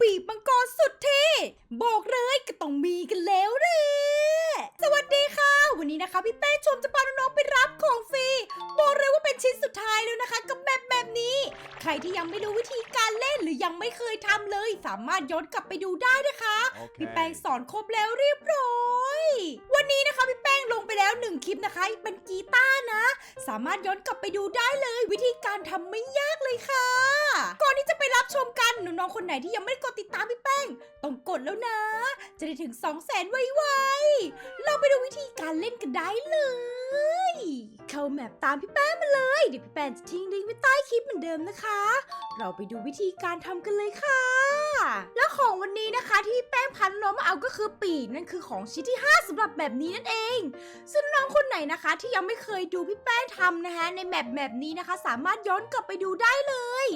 ปีกมังกรสุดเท่บอกเลยก็ต้องมีกันแล้วแหละสวัสดีค่ะ วันนี้นะคะพี่แป้งชมจะพาน้องๆไปรับของฟรีบอกเลยว่าเป็นชิ้นสุดท้ายแล้วนะคะ กับแบบแบบนี้ ใครที่ยังไม่รู้วิธีการเล่นหรือยังไม่เคยทำเลย สามารถย้อนกลับไปดูได้นะคะ พี่แป้งสอนครบแล้วเรียบร้อย สามารถย้อนกลับไปดูได้เลย วิธีการทำไม่ยากเลยค่ะ ก่อนที่จะไปรับชมกันน้องๆคนไหนที่ยังไม่ได้กดติดตามพี่แป้งต้องกดแล้วนะ จะได้ถึง 2 0 0แสนไวๆเราไปดูวิธีการเล่นกันได้เลย เข้าแมปตามพี่แป้งมาเลย เดี๋ยวพี่แป้งจะทิ้งลิงก์ไว้ใต้คลิปเหมือนเดิมนะคะ เราไปดูวิธีการทำกันเลยค่ะ แล้วของวันนี้นะคะที่พี่แป้งพันน้องมาเอาก็คือปีกนั่นคือของชิ้นที่ 5สำหรับแบบนี้นั่นเอง ซึ่งน้องคนไหนนะคะที่ยังไม่เคยดูพี่แป้งทำนะคะในแมปแบบนี้นะคะ สามารถย้อนกลับไปดูได้เลย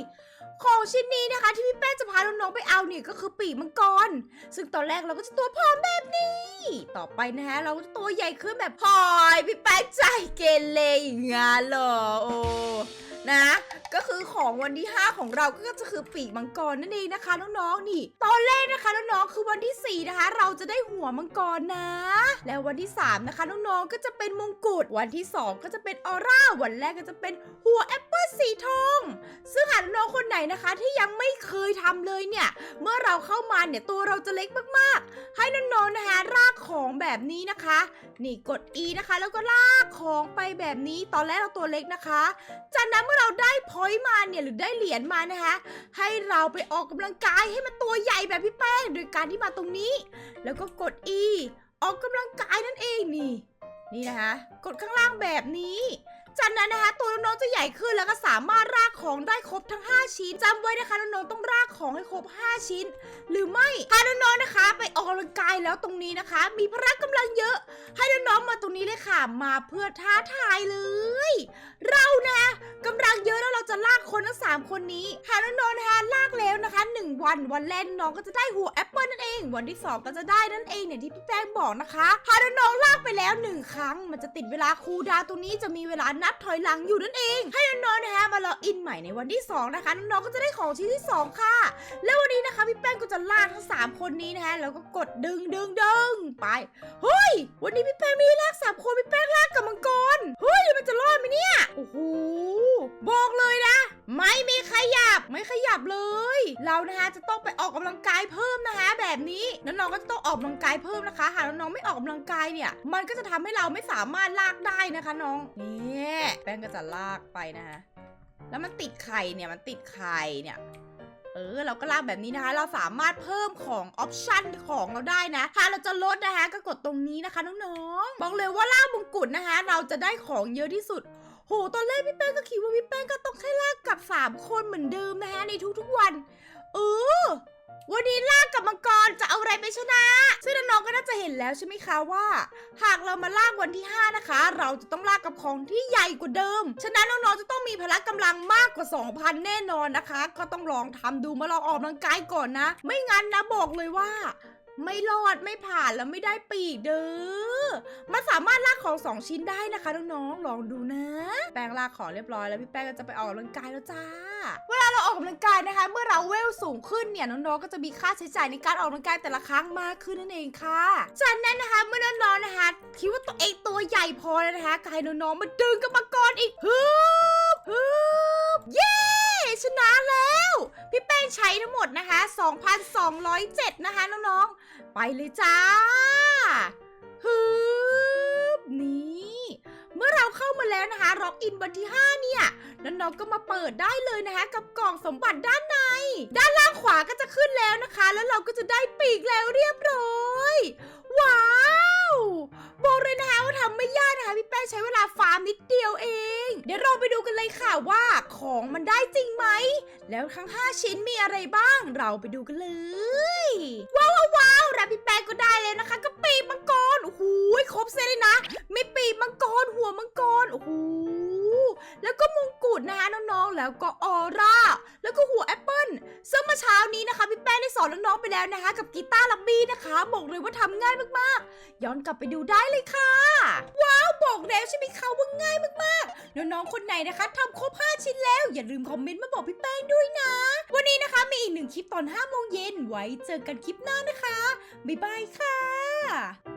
ของชิ้นนี้นะคะ ที่พี่แป้งจะพาน้องๆไปเอาเนี่ยก็คือปีกมังกร ซึ่งตอนแรกเราก็จะตัวผอมแบบนี้ ต่อไปนะคะเราก็จะตัวใหญ่ขึ้นแบบหอยพี่แป้งใจเกเรอย่างงานเหรอโอ้ นะ ก็คือของวันที่ 5 ของเราก็จะคือปีกมังกรนั่นเองนะคะน้องๆนี่ ตอนแรกนะคะน้องๆคือวันที่ 4 นะคะ เราจะได้หัวมังกรนะ แล้ววันที่ 3 นะคะน้องๆก็จะเป็นมงกุฎวันที่ 2 ก็จะเป็นออร่าวันแรกก็จะเป็นหัวแอปเป สีทอง ซึ่งหากน้องคนไหนนะคะที่ยังไม่เคยทำเลยเนี่ย เมื่อเราเข้ามาเนี่ยตัวเราจะเล็กมากๆ ให้น้องๆนะคะลากของแบบนี้นะคะ นี่กด E นะคะ แล้วก็ลากของไปแบบนี้ ตอนแรกเราตัวเล็กนะคะ จากนั้นเมื่อเราได้พอยต์มาเนี่ยหรือได้เหรียญมานะคะ ให้เราไปออกกำลังกายให้มันตัวใหญ่แบบพี่แป้งโดยการที่มาตรงนี้ แล้วก็กด E ออกกำลังกายนั่นเองนี่ นี่นะคะ กดข้างล่างแบบนี้ จากนั้นนะคะตัวน้องๆจะใหญ่ขึ้นแล้วก็สามารถรา ของได้ครบทั้ง 5 ชิ้นจำไว้นะคะน้องๆต้องรากของให้ครบ 5 ชิ้น หรือไม่ถ้าน้องๆนะคะ ไปออกกำลังกายแล้วตรงนี้นะคะ มีพละกำลังเยอะ ให้น้องๆมาตรงนี้เลยค่ะ มาเพื่อท้าทายเลย เรานะกำลังเยอะแล้วเราจะลากคนทั้งสามคนนี้หาน้องๆนะคะลากแล้วนะคะ 1 วันวันแรกน้องก็จะได้หัวแอปเปิลนั่นเอง วันที่ 2 ก็จะได้นั่นเองเนี่ยที่พี่แป้งบอกนะคะหาน้องๆลากไปแล้ว 1 ครั้ง มันจะติดเวลาคูดาตรงนี้จะมีเวลานับถอยหลังอยู่นั่นเอง ให้น้อง อินใหม่ในวันที่ 2 นะคะ น้องๆก็จะได้ของชิ้นที่ 2 ค่ะ แล้ววันนี้นะคะพี่แป้งก็จะลากทั้ง 3 คนนี้นะคะแล้วก็กดดึงดึงดึงไปเฮ้ย วันนี้พี่แป้งไม่ได้ลากสามคนพี่แป้งลากกับมังกรเฮ้ยมันจะรอดไหมเนี่ยโอ้โหบอกเลยนะ ไม่มีขยับไม่ขยับเลย เรานะคะจะต้องไปออกกำลังกายเพิ่มนะคะ แบบนี้น้องๆก็จะต้องออกกำลังกายเพิ่มนะคะ หากน้องๆไม่ออกกำลังกายเนี่ย มันก็จะทำให้เราไม่สามารถลากได้นะคะน้องนี่แป้งก็จะลากไปนะคะแล้วมันติดไข่เนี่ยมันติดไข่เนี่ยเออเราก็ลากแบบนี้นะคะ เราสามารถเพิ่มของออปชั่นของเราได้นะ ถ้าเราจะลดนะคะก็กดตรงนี้นะคะน้องๆบอกเลยว่าลากมงกุฎนะคะ เราจะได้ของเยอะที่สุดโห ตอนแรกพี่แป้งก็คิดว่าพี่แป้งก็ต้องแค่ลากกับ 3 คนเหมือนเดิมนะคะในทุกๆวัน เออวันนี้ล่ากับมังกรจะเอาอะไรไปชนะ ซึ่งน้องๆก็น่าจะเห็นแล้วใช่ไหมคะว่า หากเรามาล่ากวันที่ 5 นะคะ เราจะต้องล่ากับของที่ใหญ่กว่าเดิม ฉะนั้นน้องๆจะต้องมีพละกำลังมากกว่า 2,000 แน่นอนนะคะ ก็ต้องลองทำดูมาลองออกกำลังกายก่อนนะ ไม่งั้นนะบอกเลยว่า ไม่รอดไม่ผ่านแล้วไม่ได้ปีกเด้อ มันสามารถลากของสองชิ้นได้นะคะน้องๆ ลองดูนะ แป้งลากของเรียบร้อยแล้วพี่แป้งก็จะไปออกกำลังกายแล้วจ้า เวลาเราออกกำลังกายนะคะ เมื่อเราเวลสูงขึ้นเนี่ยน้องๆ ก็จะมีค่าใช้จ่ายในการออกกำลังกายแต่ละครั้งมากขึ้นนั่นเองค่ะ จากนั้นนะคะเมื่อน้องๆนะคะคิดว่าตัวเองตัวใหญ่พอแล้วนะคะก็ให้น้องๆมาดึงกับมังกรอีกฮึบฮึบเย้ ชนะแล้ว พี่แป้งใช้ทั้งหมดนะคะ 2,207 นะคะน้องๆ ไปเลยจ้าฮึบนี่เมื่อเราเข้ามาแล้วนะคะร็อกอินวันที่ 5 เนี่ยน้องๆก็มาเปิดได้เลยนะคะ กับกล่องสมบัติด้านใน ด้านล่างขวาก็จะขึ้นแล้วนะคะ แล้วเราก็จะได้ปีกแล้วเรียบร้อยว้าวบอกเลยนะคะว่าทำไม่ยากนะคะพี่แป้งใช้เวลาฟาร์มนิดเดียวเอง เดี๋ยวเราไปดูกันเลยค่ะว่าของมันได้จริงไหม แล้วทั้ง 5 ชิ้นมีอะไรบ้าง เราไปดูกันเลย ว้าวว้าวว้วรับพี่แป้งก็ได้แล้วนะคะกับปีมังกรโอ้โหครบเซตเลยนะ มีปีมังกรหัวมังกรโอ้โหแล้วก็มงกุฎนะคะน้องๆ แล้วก็ออร่า แล้วก็หัวแอปเปิลซึ่งเมื่อเช้านี้นะคะพี่แป้งได้สอนน้องๆไปแล้วนะคะ กับกีตาร์ลับบี้นะคะ บอกเลยว่าทำง่ายมากๆ ย้อนกลับไปดูได้เลยค่ะ แล้วใช่ไหมคะว่าง่ายมากๆ น้องๆคนไหนนะคะทำครบ5ชิ้นแล้ว อย่าลืมคอมเมนต์มาบอกพี่แป้งด้วยนะ วันนี้นะคะมีอีกหนึ่งคลิปตอน5โมงเย็นไว้เจอกันคลิปหน้านะคะ บ๊ายบายค่ะ